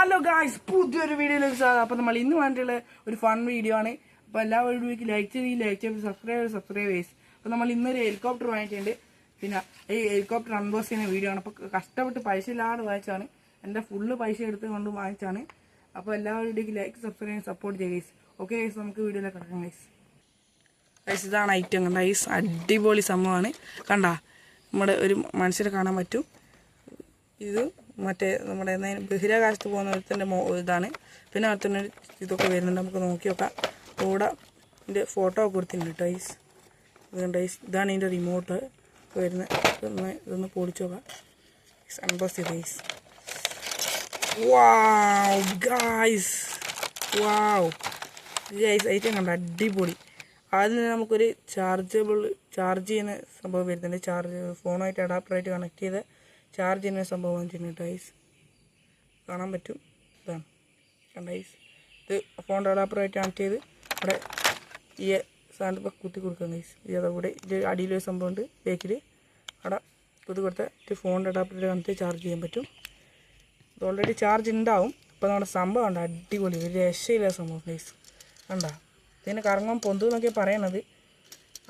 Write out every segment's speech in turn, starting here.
Hello guys പുതിയൊരു വീഡിയോയിലേക്ക് സ്വാഗതം. അപ്പോൾ നമ്മൾ ഇന്ന് വേണ്ടിയുള്ള ഒരു ഫൺ വീഡിയോ ആണ്. അപ്പോൾ എല്ലാവരും വീഡിയോയ്ക്ക് ലൈക്ക് ചെയ്ത് ലൈക്ക് ചെയ്ത് സബ്സ്ക്രൈബ് സബ്സ്ക്രൈബ് ചെയ്ത് അപ്പോൾ നമ്മൾ ഇന്നൊരു ഹെലികോപ്റ്റർ വാങ്ങിച്ചിട്ടുണ്ട് പിന്നെ ഈ ഹെലികോപ്റ്റർ അൺബോസ് ചെയ്യുന്ന വീഡിയോ ആണ്. അപ്പോൾ കഷ്ടപ്പെട്ട് പൈസ ഇല്ലാതെ വാങ്ങിച്ചാണ് എന്റെ ഫുള്ള് പൈസ എടുത്ത് കൊണ്ട് വാങ്ങിച്ചാണ് അപ്പോൾ എല്ലാ ലൈക്ക് സബ്സ്ക്രൈബ് സപ്പോർട്ട് ചെയ്യുക ഓക്കെ ഗൈസ് നമുക്ക് വീഡിയോയിലേക്ക് കിടക്കാം ഗൈസ് ഗൈസ് ഇതാണ് ഐറ്റം കണ്ട? ഗൈസ് അടിപൊളി സംഭവമാണ്. കണ്ട? നമ്മുടെ ഒരു മനുഷ്യരെ കാണാൻ പറ്റും. ഇത് മറ്റേ നമ്മുടെ ബഹിരാകാശത്ത് പോകുന്ന ഒരുത്തന്റെ മോ ഇതാണ്. പിന്നെ അടുത്തന്നെ ഇതൊക്കെ വരുന്നുണ്ട്. നമുക്ക് നോക്കി നോക്കാം. കൂടെ ഇതിന്റെ ഫോട്ടോ ഒക്കെ കൊടുത്തിട്ടുണ്ട് ടൈസ് ടൈസ് ഇതാണ് ഇതിന്റെ റിമോട്ട് വരുന്നത് ഇതൊന്ന് ഇതൊന്ന് പൊളിച്ചു നോക്കാം. ഐസ് വാവ് വാവ് ഗൈസ് ഐറ്റം കണ്ട? അടിപൊളി. ആദ്യം തന്നെ നമുക്കൊരു ചാർജബിൾ ചാർജ് ചെയ്യുന്ന സംഭവം വരുന്നുണ്ട്. ചാർജ് ഫോണായിട്ട് അഡാപ്റ്ററായിട്ട് കണക്ട് ചെയ്ത് ചാർജ് ചെയ്യുന്ന സംഭവമാണ് ചെയ്യുന്നത് ഐസ് കാണാൻ പറ്റും. ഇതാണ്. കണ്ട ഐസ് ഇത് ഫോൺ ഡെവലപ്പറായിട്ട് കണക്ട് ചെയ്ത് ഇവിടെ ഈ സാധനത്തിൽ കുത്തി കൊടുക്കാം ഐസ് ഇത് അതവിടെ ഇത് അടിയിലൊരു സംഭവമുണ്ട് ബേക്കിൽ അവിടെ കുത്തി കൊടുത്താൽ ഇത് ഫോണിന്റെ അഡാപ്റ്ററായിട്ട് കണക്ട് ചാർജ് ചെയ്യാൻ പറ്റും. ഇത് ഓൾറെഡി ചാർജ് ഉണ്ടാവും ഇപ്പം നമ്മുടെ സംഭവം ഉണ്ട് അടിപൊളി. ഒരു രക്ഷയില്ല സംഭവം ഗൈസ് കണ്ട? ഇതിന് കറങ്ങാൻ പൊന്തു എന്നൊക്കെ പറയണത്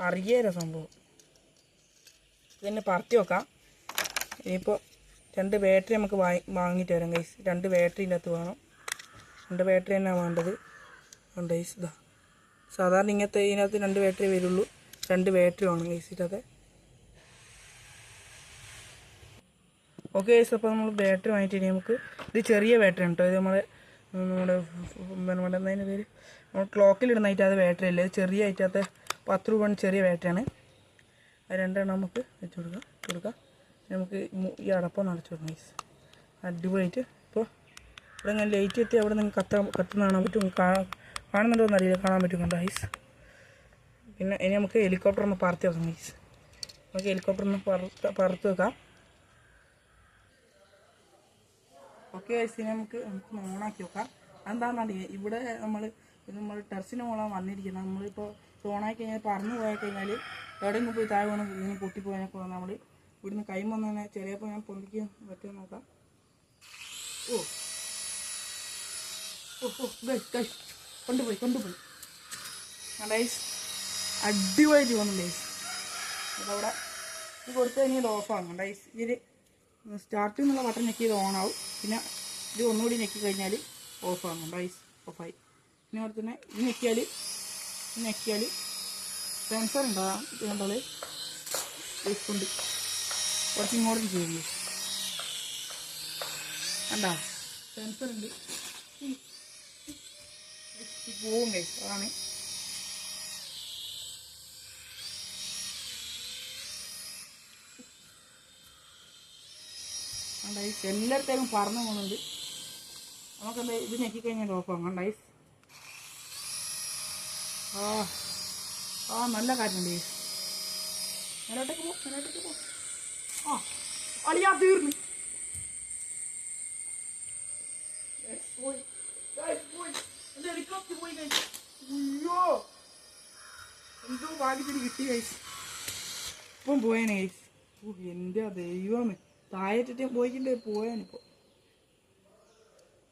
അറിയേല സംഭവം. ഇതിനെ പറത്തി വെക്കാം. ഇനിയിപ്പോൾ രണ്ട് ബാറ്ററി നമുക്ക് വാങ്ങി വാങ്ങിയിട്ട് വരാം ഗൈസ് രണ്ട് ബാറ്ററി ഇതിന്റെ അകത്ത് വേണം. രണ്ട് ബാറ്ററി തന്നെയാണ് വേണ്ടത്. ഉണ്ട് ഗൈസ് ഇതാ. സാധാരണ ഇങ്ങനത്തെ ഇതിനകത്ത് രണ്ട് ബാറ്ററി വരുള്ളൂ. രണ്ട് ബാറ്ററി വേണം ഗൈസ് ഇതിനകത്ത്. ഓക്കെ ഗൈസ് അപ്പോൾ നമ്മൾ ബാറ്ററി വാങ്ങിയിട്ട് നമുക്ക് ഇത് ചെറിയ ബാറ്ററി ഉണ്ടോ ഇത് നമ്മുടെ നമ്മുടെ നമ്മുടെ എന്താ പേര്? നമ്മൾ ക്ലോക്കിൽ ഇടുന്ന അത് ബാറ്ററി അല്ലേ. ചെറിയ ആയിട്ടത്തെ പത്ത് രൂപ ചെറിയ ബാറ്ററിയാണ് അത് രണ്ടെണ്ണം നമുക്ക് വെച്ച് കൊടുക്കാം. കൊടുക്കാം. നമുക്ക് ഈ അടപ്പം നടച്ചു കൊടുക്കാം ഗൈസ് അടിപൊളിയായിട്ട്. ഇപ്പോൾ ഇവിടെ ഞാൻ ലൈറ്റ് എത്തി അവിടെ നിങ്ങൾക്ക് കത്ത കത്തുന്ന കാണാൻ പറ്റും കാണുന്നുണ്ടോ എന്നറിയില്ല കാണാൻ പറ്റും കണ്ടോ ഗൈസ് പിന്നെ ഇനി നമുക്ക് ഹെലികോപ്റ്റർ ഒന്ന് പറത്തി വെക്കാം ഗൈസ് നമുക്ക് ഹെലികോപ്റ്റർ ഒന്ന് പറത്ത് പറത്ത് വെക്കാം. ഓക്കെ ഇനി നമുക്ക് നമുക്ക് ഓണാക്കി വെക്കാം. എന്താണെന്നറിയാം ഇവിടെ നമ്മൾ നമ്മൾ ടെറസിന് മുകളിൽ വന്നിരിക്കുന്നത്. നമ്മളിപ്പോൾ ഓണാക്കി കഴിഞ്ഞാൽ പറന്നു പോയി കഴിഞ്ഞാൽ എവിടെയെങ്കിലും പോയി താഴെ വീണ് ഇങ്ങനെ പൊട്ടിപ്പോയാൽ നമ്മൾ ഇവിടുന്ന് കൈ തന്നെ ചെറിയപ്പോൾ ഞാൻ പൊന്തിക്കാൻ പറ്റുമോ നോക്കാം. ഓ. ഓ ഓ കൊണ്ടുപോയി കൊണ്ടുപോയി. ഗൈസ് അടിപൊളി തോന്നും ഗൈസ് അതവിടെ ഇത് കൊടുത്ത് കഴിഞ്ഞാൽ ഇത് ഓഫാണ് ഗൈസ് ഇതിൽ സ്റ്റാർട്ടിൽ നിന്നുള്ള ബട്ടൺ ഞെക്കി ഇത് ഓണാവും പിന്നെ ഇത് ഒന്നുകൂടി ഞെക്കി കഴിഞ്ഞാൽ ഓഫാണ് ഗൈസ് ഓഫായി. പിന്നെ അവിടെ തന്നെ ഇത് ഞെക്കിയാൽ ഇത് ഞെക്കിയാൽ സെൻസർ ഉണ്ടാകാം ഇത് കണ്ടോൾ ഉണ്ട് കുറച്ച് ഇങ്ങോട്ട് ചെയ്യും കണ്ടാ? സെൻസർ ഉണ്ട് പോവും അതാണ്. കണ്ടൈസ് എല്ലായിടത്തേക്കും പറന്നു പോകുന്നുണ്ട്. നമുക്കെന്താ ഇത് ഞെക്കിക്കഴിഞ്ഞാൽ ഓഫാകും കണ്ടൈസ് ആ. ആ നല്ല കാറ്റുണ്ട് മേലോട്ടേക്ക് പോ മേലോട്ടേക്ക് പോ. ആ അളിയാ തീർന്നു. അയ്യോ എന്തോ ഭാഗ്യത്തിന് കിട്ടി ഗൈസ് ഇപ്പം പോയേനെ ഗൈസ് ഓ എന്റെ ദൈവമേ താഴെറ്റിട്ട് പോയിട്ടുണ്ട് പോയാനിപ്പോ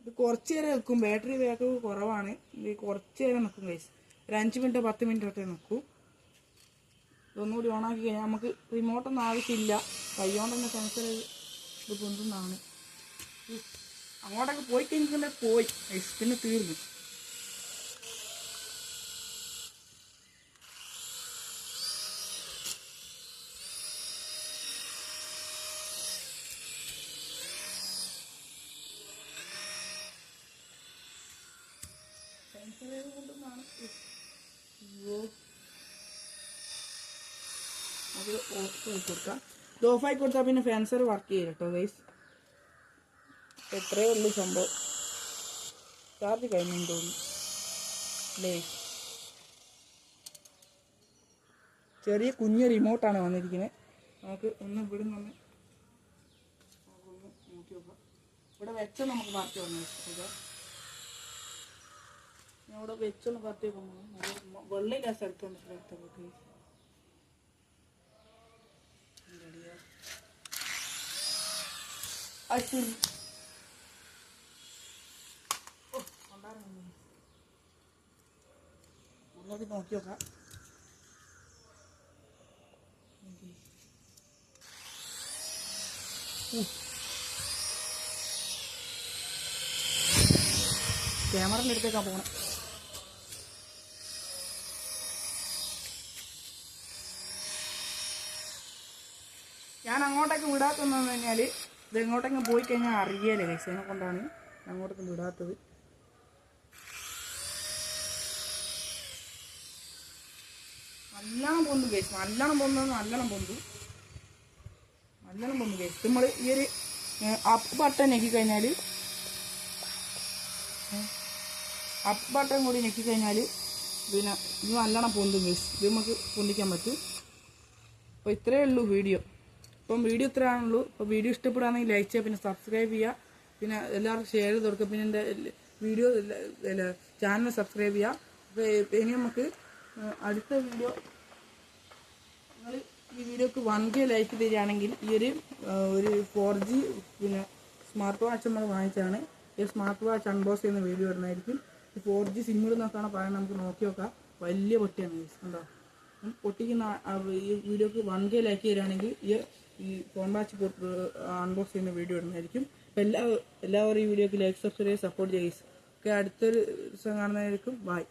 ഇത് കുറച്ച് നേരം നിൽക്കും ബാറ്ററി ബാക്കപ്പ് കുറവാണ് ഇത് കുറച്ച് നേരം നിൽക്കും ഗൈസ് ഒരു അഞ്ച് മിനിറ്റ് പത്ത് മിനിറ്റ് ഒക്കെ നിൽക്കും ഇതൊന്നുകൂടി ഓണാക്കി കഴിഞ്ഞാൽ നമുക്ക് റിമോട്ടൊന്നും ആവശ്യമില്ല കൈകൊണ്ട് കണക്കിൽ ഇത് പൊന്തുന്നതാണ്. അങ്ങോട്ടൊക്കെ പോയി കഴിഞ്ഞിട്ടുണ്ടെ പോയി. ഐസ്ക്രീം തീർന്നു. അത് കൊടുക്കാം. ഇത് ഓഫായി കൊടുത്താൽ പിന്നെ ഫാൻസർ വർക്ക് ചെയ്യില്ല കേട്ടോ ഗൈസ് എത്രയേ ഉള്ളൂ സംഭവം. ചാർജ് കഴിഞ്ഞു തോന്നുന്നു. അല്ലേ? ചെറിയ കുഞ്ഞ് റിമോട്ടാണ് വന്നിരിക്കുന്നത് നമുക്ക് ഒന്ന് ഇവിടെ നിന്ന് നോക്കാം ഇവിടെ വെച്ച നമുക്ക് മാറ്റി വന്നു. ഞാൻ ഇവിടെ വെച്ചൊന്ന് പറഞ്ഞു കൊണ്ടു വെള്ളയില്ല സ്ഥലത്തുണ്ട് സ്ഥലത്തൊക്കെ അശ്വിൻ ഉള്ളത് നോക്കി നോക്കാം ക്യാമറന്റെ അടുത്തേക്കാണ് പോകണം ഞാൻ അങ്ങോട്ടേക്ക് വിടാത്തതെന്ന് കഴിഞ്ഞാൽ ഇത് എങ്ങോട്ടെങ്കിലും പോയി കഴിഞ്ഞാൽ അറിയാലേ കൈസേനെ കൊണ്ടാണ് അങ്ങോട്ട് വിടാത്തത്. നല്ലോണം പൊന്തു കേസ്. നല്ലോണം പൊന്നത് നല്ലോണം പൊന്തു. നല്ലോണം പോന്നു കേസ്. നമ്മൾ ഈ ഒരു അപ്പ് ബട്ടൺ ഞെക്കി കഴിഞ്ഞാൽ അപ്പ് ബട്ടൺ കൂടി ഞെക്കി കഴിഞ്ഞാൽ പിന്നെ ഇത് നല്ലോണം പൊന്തും കേസ്. ഇത് നമുക്ക് പൊന്തിക്കാൻ പറ്റും. അപ്പോൾ ഇത്രയേ ഉള്ളൂ വീഡിയോ. അപ്പം വീഡിയോ ഇത്രയാണുള്ളൂ. അപ്പോൾ വീഡിയോ ഇഷ്ടപ്പെടുകയാണെങ്കിൽ ലൈക്ക് ചെയ്യുക പിന്നെ സബ്സ്ക്രൈബ് ചെയ്യുക. പിന്നെ എല്ലാവർക്കും ഷെയർ ചെയ്ത് കൊടുക്കുക. പിന്നെ എന്റെ വീഡിയോ ചാനൽ സബ്സ്ക്രൈബ് ചെയ്യുക. അപ്പോൾ ഇനി നമുക്ക് അടുത്ത വീഡിയോ നിങ്ങൾ ഈ വീഡിയോക്ക് വൺ കെ ലൈക്ക് തരികയാണെങ്കിൽ ഈ ഒരു ഒരു ഫോർ ജി പിന്നെ സ്മാർട്ട് വാച്ച് നമ്മൾ വാങ്ങിച്ചാണ് ഈ സ്മാർട്ട് വാച്ച് അൺബോക്സ് ചെയ്യുന്ന വീഡിയോ വരുന്നതായിരിക്കും. ഈ ഫോർ ജി സിമ്മിൽ നോക്കാണ് പറയുന്നത് നമുക്ക് നോക്കി നോക്കാം. വലിയ പൊട്ടിയാണ്. കണ്ടോ? പൊട്ടിക്കുന്ന ഈ വീഡിയോക്ക് വൺ കെ ലൈക്ക് തരികയാണെങ്കിൽ ഈ ഈ ഫോൺ മാച്ച് പോർട്ടർ അൺബോക്സ് ചെയ്യുന്ന വീഡിയോ ഇടുന്നതായിരിക്കും. അപ്പോൾ എല്ലാ എല്ലാവരും ഈ വീഡിയോക്ക് ലൈക്ക് സബ്സ്ക്രൈബ് സപ്പോർട്ട് ചെയ്യുക ഓക്കെ അടുത്തൊരു ദിവസം കാണുന്നതായിരിക്കും. ബൈ